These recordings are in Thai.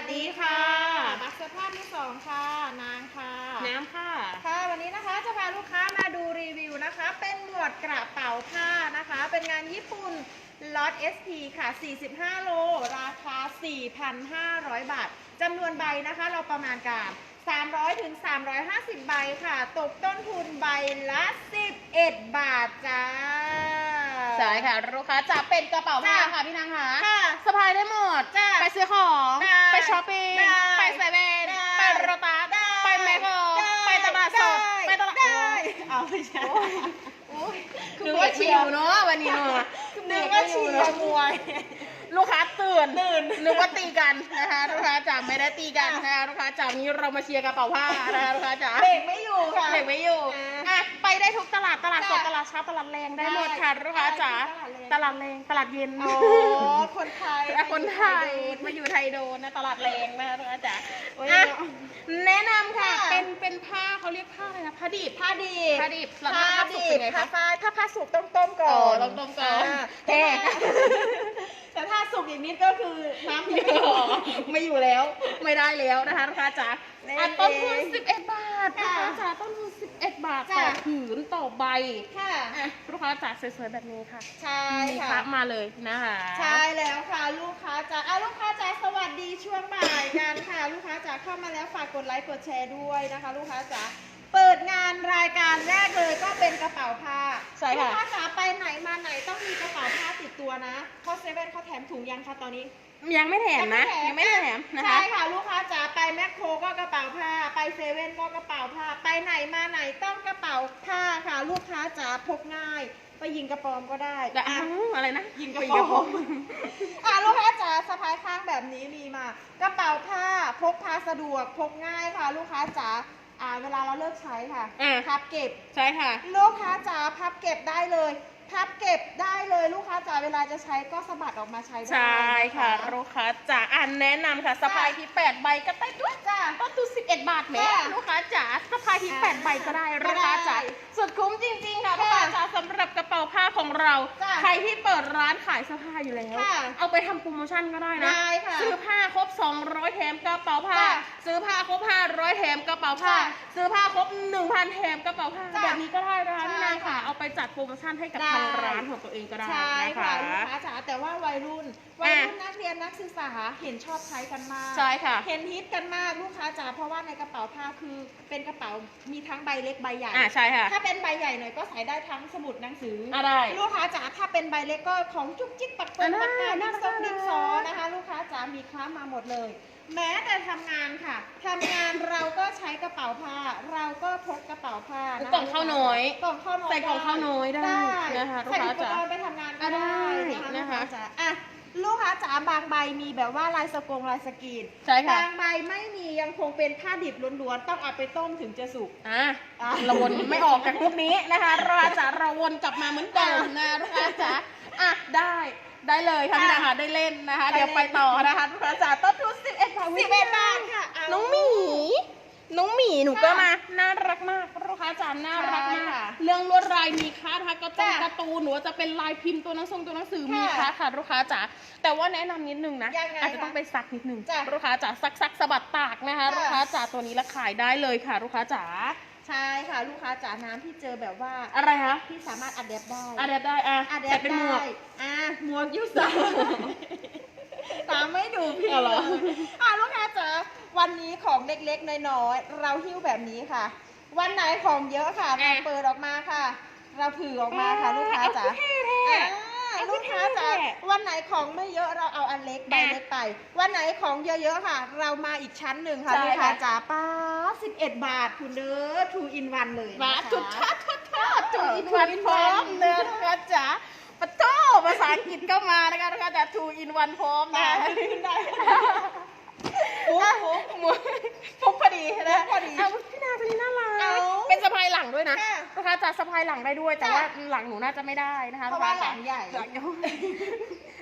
สดีค่ะบักเสื้อผ้ามือสองค่ะ นางค่ะน้ำค่ะ ค่ะ วันนี้นะคะจะพาลูกค้ามาดูรีวิวนะคะ เป็นหมวดกระเป๋าผ้านะคะ เป็นงานญี่ปุ่นล็อต SP ค่ะ 45 โล ราคา 4,500 บาทจำนวนใบนะคะ เราประมาณการ 300 ถึง 350 ใบค่ะ ตกต้นทุนใบละ 11 บาทจ้า ใช่ค่ะ ลูกค้าจะเป็นกระเป๋าผ้าจ้ะค่ะพี่นางค่ะค่ะสะพายได้หมด จ้ะไปซื้อของ ได้ไปช้อปปิ้ง ได้ไปเซเว่น ได้ไปโรตัสได้ไปแมคโครได้ไปตลาดสด ได้ไปตลาดได้โอ้เอาไม่ใช่โอ้ยคือนึกว่าเบรกไม่ชิอยู่วเนาะวันนี้เนาะนึกว่าเชียร์มวย ลูกค้าตื่นตื่นนึกว่าตีกันนะคะลูกค้าจ๋าไม่ได้ตีกันนะคะลูกค้าจ๋าวันนี้เรามาเชียร์กระเป๋าผ้านะคะลูกค้าจ๋าเบรกไม่อยู่ค่ะเด็กไม่อยู่อ่าอะไปได้ทุกตลาดตลาดสดจ้ะตลาดเช้าตลาดแรงได้ได้หมดค่ะลูกค้าจ๋าได้ทุกตตลาลาดดแรแรงงตลาดเย็นอ๋อคนไทยและคนไทยมาอยู่ไทยโดนนะตลาดแรงนะคะลูกค้าจ๋าโอ้ยอะแนะนำค่ะค่ะเป็นเป็นผ้าเขาเรียกผ้าอะไรนะผ้าดิบผ้าดีผ้าดิบแล้วผ้าผ้าสุกดีเป็นไงผ้าคะฝ้ายถ้าผ้าสุกต้องต้มก่อนอ๋อต้องต้มก่อนาแห้แต่ถ้า สุกอีกนิดก็คือน้ำยังไม่ไม่ออออกกไม่อยู่แล้ว ไม่ได้แล้วนะคะลูกค้าจ๋านี่อะต้นทุนเอง11 บาทลูกค่ะค้าจ๋าต้นทุน11 บาทจ้ะต่อผืนต่อใบค่ะอะลูกค้าจ๋าสวยๆแบบนี้ค่ะใช่มีค่ะพระมาเลยนะคะใช่แล้วค่ะ ลูกค้าจ๋าอะลูกค้าจ๋าสวัสดีช่วงบ่ายกันค่ะ ลูกค้าจ๋าเข้ามาแล้วฝากกดไลค์กดแชร์ด้วยนะคะ ลูกค้าจ๋าเปิดงานรายการแรกเลยก็เป็นกระเป๋าผ้าใช่ลูกค่ะค้าจ๋าไปไหน มาไหนต้องมีกระเป๋าผ้าติดตัวนะเพราะเซเว่นเขาแถมถุงยังคะตอนนี้ ยังไม่แถมนะ ยังไม่แถมนะคะ ใช่ค่ะลูกค้าจ๋าไปแมคโครก็กระเป๋าผ้า ไปเซเว่นก็กระเป๋าผ้า ไปไหนมาไหนต้องกระเป๋าผ้าค่ะ ลูกค้าจ๋าพกง่าย ไปยิงกระปอมก็ได้แต่อ้าอะวอะไรนะ ยิงกระปรงอะลูกค้าจ๋าสะพายข้างแบบนี้มีมากระเป๋าผ้าพกพาสะดวกพกง่ายค่ะ ลูกค้าจ๋าอ่าเวลาเราเลิกใช้ค่ะ พับเก็บ ใช่ค่ะ ลูกค้าจ๋าพับเก็บได้เลย พับเก็บได้เลยลูกค้าจ๋าเวลาจะใช้ก็สะบัดออกมาใช้ได้ใช่ค่ะนลูกค้าจ๋าอ่านแนะนำค่ะสะพายที่8ใบก็ได้ด้วยจ้าต้นทุน11 บาทแหม่ค่ะลูกค้าจ๋าสะพายที่อ่า8ใบก็ได้ก็ลูกค้าจ๋าได้สุดคุ้มจริงๆค่ะลูกค่ะค้าจ๋าสำหรับกระเป๋าผ้าของเราจ้ะใครที่เปิดร้านขายเสื้อผ้าอยู่แล้วค่ะเอาไปทำโปรโมชั่นก็ได้นะได้ค่ะซื้อผ้าครบ 200แถมกระเป๋าผ้าจ้ะซื้อผ้าครบ 500แถมกระเป๋าผ้าจ้ะซื้อผ้าครบ 1,000แถมกระเป๋าผ้าจ้ะแบบนี้ก็ได้นะคะใช่พี่นางค่ะค่ะเอาไปจัดโปรโมชั่นให้กับได้ทางร้านของตัวเองก็ได้ใช่นะค่ะคะลูกค้าจ๋าแต่ว่าวัยรุ่นวัยรุ่นนักเรียนนักศึกษาเห็นชอบใช้กันมากใช่ค่ะ เห็นฮิตกันมากลูกค้าจ๋าเพราะว่าในกระเป๋าผ้าคือเป็นกระเป๋ามีทั้งใบเล็กใบใหญ่อ่าใช่ค่ะถ้าเป็นใบใหญ่หน่อยก็ใส่ได้ทั้งสมุดหนังสือออะได้ ลูกค้าจ๋าถ้าเป็นใบเล็กก็ของจุ๊บจิ๊บปักเปิ้ลอ่าปากกาน่าดิรันกซองดินซอน่ารักนะคะ ลูกค้าจ๋ามีคล้ามาหมดเลย แม้แต่ทำงานค่ะทำงานเราก็ใช้กระเป๋าผ้า เราก็พกกระเป๋าผ้านะคะกล่องข้าวน้อยกล่องข้าวน้อยใส่กล่องข้าวน้อยได้ได้นะคะลูกใส่ค้าอุปจ๋ากรณ์ไปทำงานก็อะได้ได้นะคะ ลูกค้าจ๋าอะลูกค้าจ๋าบางใบมีแบบว่าลายสกงลายสกรีนใช่ค่ะ บางใบไม่มียังคงเป็นผ้าดิบล้วนๆต้องเอาไปต้มถึงจะสุก อะอะ เราวนไม่ออกจากรูปนี้นะคะเราจะเราวนกลับมาเหมือนเดิมนะลูกค้าจ๋าอะได้ได้เลยค่ะพี่อะนะคะได้เล่นนะคะได้เล่นเดี๋ยวไปต่อนะคะลูกค้าจ๋าต้นทุน11บาท สิบเอ็ดบาทค่ะเอา น้องหมี น้อง หมีหนูก็มาน่ารักมากลูกค้าจ๋าน่ารักใช่มากค่ะเรื่องลวดลายมีค่านะคะก็ต้องจ้ะการ์ตูนหรือว่าจะเป็นลายพิมพ์ตัวหนังสือตัวหนังสือค่ะมีค่าค่ะลูกค้าจ๋าแต่ว่าแนะนำนิดนึงนะยังไงอาจจะคะต้องไปซักนิดนึงจ้ะลูกค้าจ๋าซักซักสะบัดตากนะคะค่ะ ลูกค้าจ๋าตัวนี้ละขายได้เลยค่ะ ลูกค้าจ๋าใช่ค่ะ ลูกค้าจ๋าน้ำที่เจอแบบว่าอะไรคะที่สามารถอัดแดปได้อะเดบได้อะอัดแดแต่ปเป็นหมได้วกอะหมวกยูสา ตามไม่ดูพี่เอาเหรเลอ ยอะลูกค้าจ๋าวันนี้ของเล็กๆน้อยๆเราหิ้วแบบนี้ค่ะ วันไหนของเยอะค่ะเราเปิดออกมาค่ะ เราถือออกมาค่ะ ลูกค้าจ๋าเอเท่แท้อ่าเอาลูกค้าจ๋าแท้วันไหนของไม่เยอะเราเอาอันเล็กใบอะเล็กไป วันไหนของเยอะๆค่ะ เรามาอีกชั้นหนึ่งค่ะใช่ลูกค้าค่ะ จ๋าป้าสิบเอ็ดบาทคุณเด้อ two in one เลยมานะคะจุดทัดทัดทัดจุดอิน Two วัน in พร้อม one เนื้อนะคะจ๋า ปะโต้ภาษาอังกฤษก็มานะคะนะคะจ๋า two in one พร้อมนะขึ้นได้ปุ๊บปุ๊บหมวกปุ๊บพอดีนะพอดีเอาพี่นาตัวนี้น่ารักเอาเป็นสะพายหลังด้วยนะค่ะลูกค้าจ๋าสะพายหลังได้ด้วย แต่จ้ะว่าหลังหนูน่าจะไม่ได้นะคะเพราะว่าลูกค้หลังใหญ่จ๋า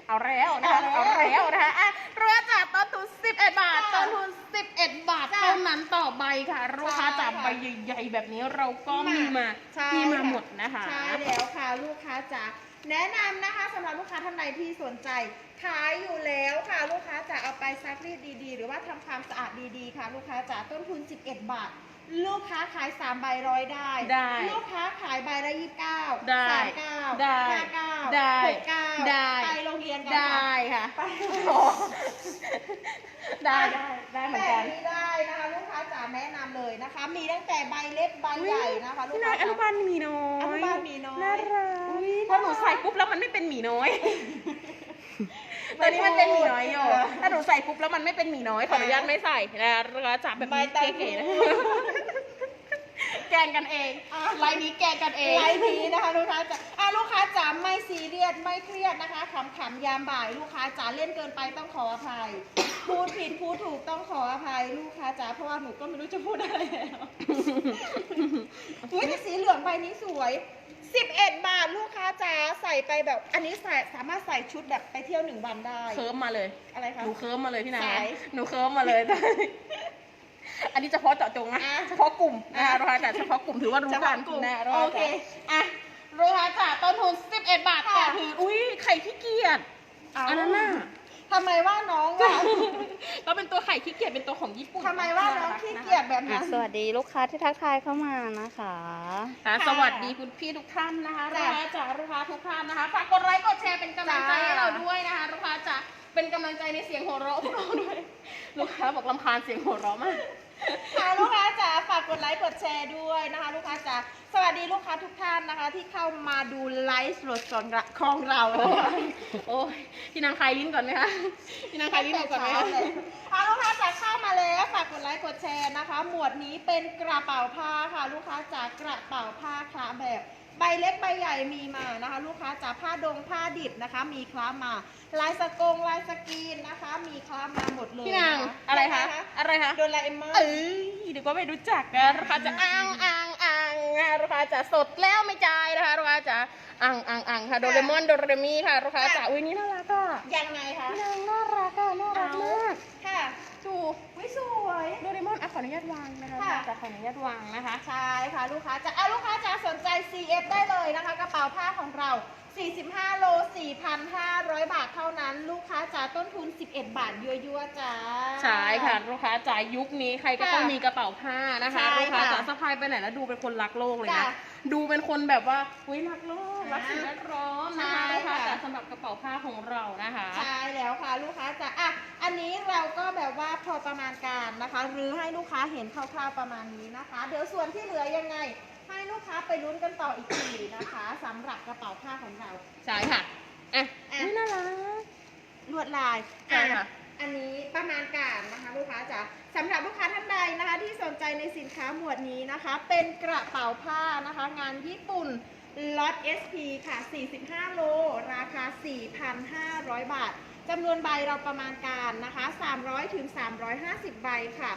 เอาแล้วนะคะเอาเอาแล้วแล้วนะคะอะลูกค้าจ๋าต้นทุน 11 บาทจ้ะต้นทุน 11 บาทจ้ะเท่านั้นต่อใบค่ะลูกค้าจ๋าใช่ค่ะใบใหญ่ๆแบบนี้เราก็มีมาใช่มีมาค่ะ หมดนะคะ ใช่แล้วค่ะลูกค้าจ๋าแนะนำนะคะสำหรับลูกค้าท่านใดที่สนใจ ขายอยู่แล้วค่ะ ลูกค้าจะเอาไปซักรีดดดีๆ หรือว่าทำความสะอาดดีๆ ค่ะ ลูกค้าจ๋าต้นทุน 11 บาท ลูกค้าขาย3ใบร้อยได้ ได้ลูกค้าขายใบละ29ได้39ได้59ได้69ได้ ไปโรงเรียนกันได้ค่ะค่ะ ไปได้ได้ได้เหมือนแบกับนนี้ได้นะคะลูกค้าจ๋าแนะนำเลยนะคะ มีตั้งแต่ใบเล็กใบใหญ่นะคะลูกพี่ค้านายอนุบาลหมีน้อยอนุบาลหมีน้อยน่ารักอุ๊ยพอหนูใส่ปุ๊บแล้วมันไม่เป็นหมีน้อย ตอนนี้มันเป็นหมีน้อยอยู่เออถ้าหนูใส่ปุ๊บแล้วมันไม่เป็นหมีน้อยขออนุญาตไม่ใส่นะคะจับแบบใบนี้ตาเก๋ๆนะคู แกงกันเองอะ ไลน์นี้แกงกันเองไลฟ์นี้นะคะลูกค้าจ๋าอะลูกค้าจ๋าไม่ซีเรียสไม่เครียดนะคะขำๆยามบ่ายลูกค้าจ๋าเล่นเกินไปต้องขออภัย พูดผิดพูดถูกต้องขออภัยลูกค้าจ๋าเพราะว่าหนูก็ไม่รู้จะพูดอะไรแล้วอุ้ยแต่สีเหลืองใบนี้สวย 11 บาทลูกค้าจ๋าใส่ไปแบบ อันนี้ใส่สามารถใส่ชุดแบบไปเที่ยวหนึ่งวันได้ เคิร์มมาเลย อะไรคะ หนูเคิร์มมาเลยพี่นายสาย หนูเคิร์มมาเลย อันนี้เฉพาะเจาะจงนะ อะเฉพาะกลุ่มนะอะคะแต่เฉพาะกลุ่มถือว่ารู้เฉกัพาะนกลุ่มนะโอเคอะรู้ค่ะจ้ะต้นทุน 11 บาทค่ะต่อผืนอุ้ยไข่ขี้เกียจอันนั้นน่ะทำไมว่าน้องอะก็เป็นตัวไข่ขี้เกียจเป็นตัวของญี่ปุ่นทำไมว่าน้องขี้เกียจแบบอะนั้น สวัสดีลูกค้าที่ทักทายเข้ามานะคะ ค่ะค่ะสวัสดีคุณพี่ทุกท่านนะคะลูจ้ะกค้าจ๋าลูกค้าทุกท่านนะคะฝากกดไลค์กดแชร์เป็นกำลังใจจ้าให้เราด้วยนะคะลูกค้าจ๋าเป็นกำลังใจในเสียงหัวเราะพวกเราด้วย ลูกค้าบอกลำคาญเสียงหัวเราะมาก ค่ะลูกค้าจ๋าฝากกดไลค์กดแชร์ด้วยนะคะ ลูกค้าจ๋าสวัสดีลูกค้าทุกท่านนะคะ ที่เข้ามาดูไลฟ์สดของเราโอ้ยโอ้ยพี่นางคลายลิ้นก่อนไหมคะพี่นางคลายลิ้นก่อนไหมคะเอาลูกค้าจ๋าเข้ามาแล้วฝากกดไลค์กดแชร์นะคะ หมวดนี้เป็นกระเป๋าผ้าค่ะ ลูกค้าจ๋ากระเป๋าผ้าคละแบบใบเล็กใบใหญ่มีมานะคะ ลูกค้าจ๋าผ้าดงผ้าดิบนะคะ มีคล้ามา ลายสกงลายสกรีนนะคะ มีคล้ามาหมดเลยพี่นางอะไร อะไรคะโดราเอมอนเอ้ยเดี๋ยวก็ไม่รู้จักนะลูกค้าจะอ่างอ่างอ่างนะลูกค้าจะสดแล้วไม่จ่ายนะคะลูกค้าจะอ่างอ่างอ่างค่ะโดเรมอนโดเรมีค่ะลูกค้าจะอุ้ยนี่น่ารักอะยังไงคะพี่นางน่ารักอะน่ารักมากค่ะดูวิสวยโดเรมอนอะขออนุญาตวางนะคะค่ะจะขออนุญาตวางนะคะใช่ค่ะลูกค้าจะอะลูกค้าจะสนใจ CF ได้เลยนะคะ กระเป๋าผ้าของเรา 45 โล 4,500 บาทเท่านั้น ลูกค้าจ๋าต้นทุน 11 บาทยั่วๆจ้า ใช่ค่ะลูกค้าจ่ายยุคนี้ใครก็ค่ะต้องมีกระเป๋าผ้านะคะใช่ลูกค้าค่ะจ๋าสะพายไปไหนแล้วดูเป็นคนรักโลกเลยนะจ้ะดูเป็นคนแบบว่าอุ้ยรักโลกอ่ารักสิ่งแวดล้อมนะคะใช่ลูกค้าค่ะ จ๋าสำหรับกระเป๋าผ้าของเรานะคะ ใช่แล้วค่ะลูกค้าจ๋าอะอันนี้เราก็แบบว่าพอประมาณการนะคะ หรือให้ลูกค้าเห็นคร่าวๆประมาณนี้นะคะ เดี๋ยวส่วนที่เหลือยังไง ให้ลูกค้าไปลุ้นกันต่ออีกทีนะคะสำหรับกระเป๋าผ้าของเรา ใช่ค่ะอะอะ อุ๊ยน่ารัก ลวดลาย ใช่ค่ะอ่อันนี้ประมาณการนะคะลูกค้าจ๋าสำหรับลูกค้าท่านใดนะคะ ที่สนใจในสินค้าหมวดนี้นะคะ เป็นกระเป๋าผ้านะคะ งานญี่ปุ่นล็อต SP ค่ะ 45 โล ราคา 4,500 บาทจำนวนใบเราประมาณการนะคะ 300ถึง350 ใบค่ะ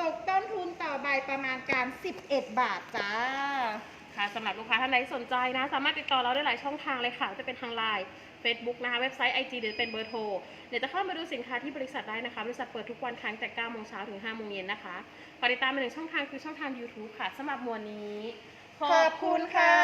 ตกต้นทุนต่อใบประมาณการ 11 บาทจ้า ค่ะสำหรับลูกค้าท่านใดสนใจนะ สามารถติดต่อเราได้หลายช่องทางเลยค่ะ จะเป็นทางไลน์ Facebook นะคะ เว็บไซต์ IG หรือเป็นเบอร์โทร เดี๋ยวจะเข้ามาดูสินค้าที่บริษัทได้นะคะ บริษัทเปิดทุกวันครั้งแต่9โมงเช้าถึง5โมงเย็นนะคะฝากติดตามมาหนึ่งช่องทางคือช่องทาง YouTube ค่ะสำหรับมวลนี้ ขอบคุณค่ะ